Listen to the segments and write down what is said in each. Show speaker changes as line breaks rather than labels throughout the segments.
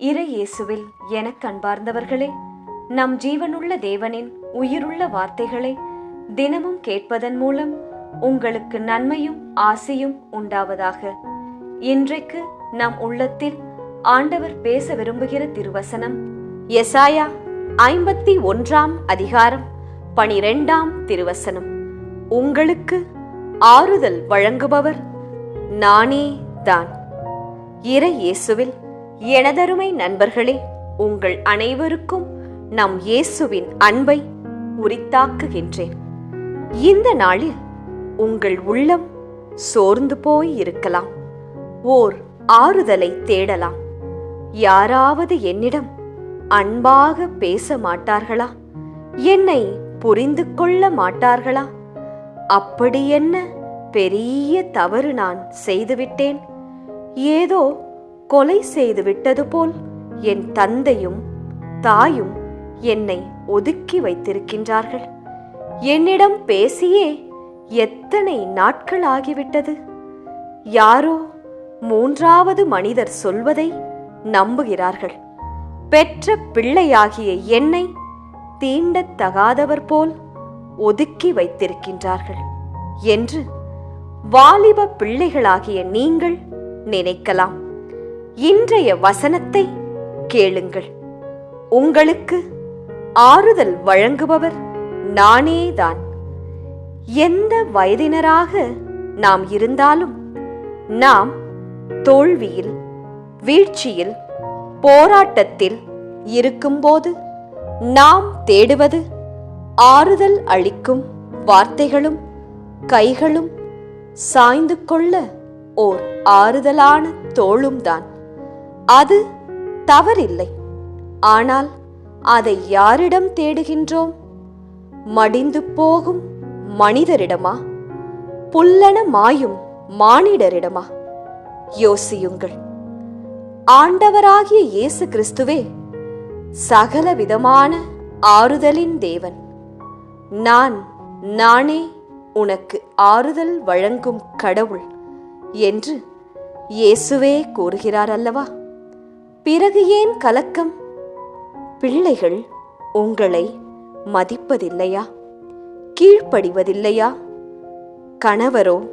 இறை இயேசுவில் எனக் கண்பார்ந்தவர்களே நம் ஜீவனுள்ள தேவனின் உயிருள்ள வார்த்தைகளை தினமும் கேட்பதன் மூலம் உங்களுக்கு நன்மையும் ஆசையும் உண்டாவதாக. இன்றைக்கு நம் உள்ளத்தில் ஆண்டவர் பேச விரும்புகிற திருவசனம் எசாயா ஐம்பத்தி ஒன்றாம் அதிகாரம் பனிரெண்டாம் திருவசனம். உங்களுக்கு ஆறுதல் வழங்குபவர் நானே தான் இறை இயேசுவில் எனதருமை நண்பர்களே உங்கள் அனைவருக்கும் நம் இயேசுவின் அன்பை உரித்தாக்குகின்றேன். இந்த நாளில் உங்கள் உள்ளம் சோர்ந்து போய் இருக்கலாம். ஓர் ஆறுதலை தேடலாம். யாராவது என்னிடம் அன்பாக பேச மாட்டார்களா? என்னை புரிந்து கொள்ள மாட்டார்களா? அப்படி என்ன பெரிய தவறு நான் செய்துவிட்டேன்? ஏதோ கொலை செய்து விட்டது போல் என் தந்தையும் தாயும் என்னை ஒதுக்கி வைத்திருக்கின்றார்கள். என்னிடம் பேசியே எத்தனை நாட்கள் ஆகிவிட்டது? யாரோ மூன்றாவது மனிதர் சொல்வதை நம்புகிறார்கள். பெற்ற பிள்ளையாகிய என்னை தீண்டத்தகாதவர் போல் ஒதுக்கி வைத்திருக்கின்றார்கள் என்று வாலிப பிள்ளைகளாகிய நீங்கள் நினைக்கலாம். இன்றைய வசனத்தை கேளுங்கள். உங்களுக்கு ஆறுதல் வழங்குபவர் நானேதான். எந்த வயதினராக நாம் இருந்தாலும் நாம் தோல்வியில் வீழ்ச்சியில் போராட்டத்தில் இருக்கும்போது நாம் தேடுவது ஆறுதல் அளிக்கும் வார்த்தைகளும் கைகளும் சாய்ந்து கொள்ள ஓர் ஆறுதலான தோளும் தான் அது தவறில்லை. ஆனால் அதை யாரிடம் தேடுகின்றோம்? மடிந்து போகும் மனிதரிடமா? புல்லன மாயும் மானிடரிடமா? யோசியுங்கள். ஆண்டவராகிய இயேசு கிறிஸ்துவே சகல விதமான ஆறுதலின் தேவன். நான் நானே உனக்கு ஆறுதல் வழங்கும் கடவுள் என்று இயேசுவே கூறுகிறார் அல்லவா? பிறகு ஏன் கலக்கம்? பிள்ளைகள் உங்களை மதிப்பதில்லையா? கீழ்ப்படிவதில்லையா? கணவரோ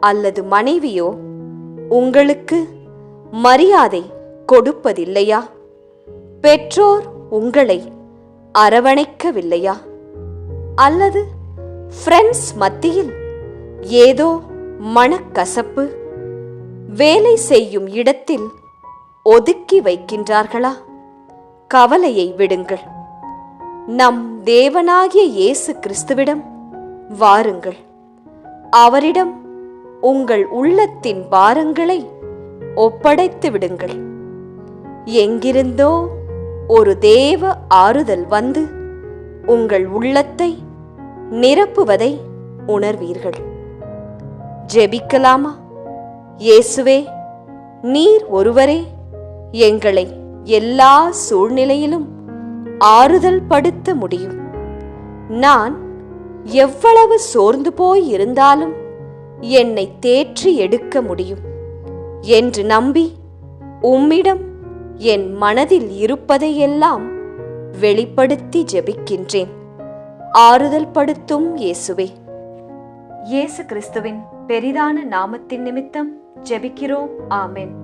அல்லது மனைவியோ உங்களுக்கு மரியாதை கொடுப்பதில்லையா? பெற்றோர் உங்களை அரவணைக்கவில்லையா? அல்லது ஃப்ரெண்ட்ஸ் மத்தியில் ஏதோ மனக்கசப்பு வேலை செய்யும் இடத்தில் ஒதுக்கி வைக்கின்றார்களா? கவலையை விடுங்கள். நம் தேவனாகிய இயேசு கிறிஸ்துவிடம் வாருங்கள். அவரிடம் உங்கள் உள்ளத்தின் பாரங்களை ஒப்படைத்து விடுங்கள். எங்கிருந்தோ ஒரு தேவ ஆறுதல் வந்து உங்கள் உள்ளத்தை நிரப்புவதை உணர்வீர்கள். ஜெபிக்கலாமா? இயேசுவே நீர் ஒருவரே. எங்களை எல்லா சூழ்நிலையிலும் ஆறுதல் படுத்த முடியும். நான் எவ்வளவு சோர்ந்து போய் இருந்தாலும் என்னை தேற்றி எடுக்க முடியும் என்று நம்பி உம்மிடம் என் மனதில் இருப்பதையெல்லாம் வெளிப்படுத்தி ஜெபிக்கின்றேன். ஆறுதல் படுத்தும் இயேசுவே. இயேசு கிறிஸ்துவின் பெரிதான நாமத்தின் நிமித்தம் ஜெபிக்கிறோம். ஆமென்.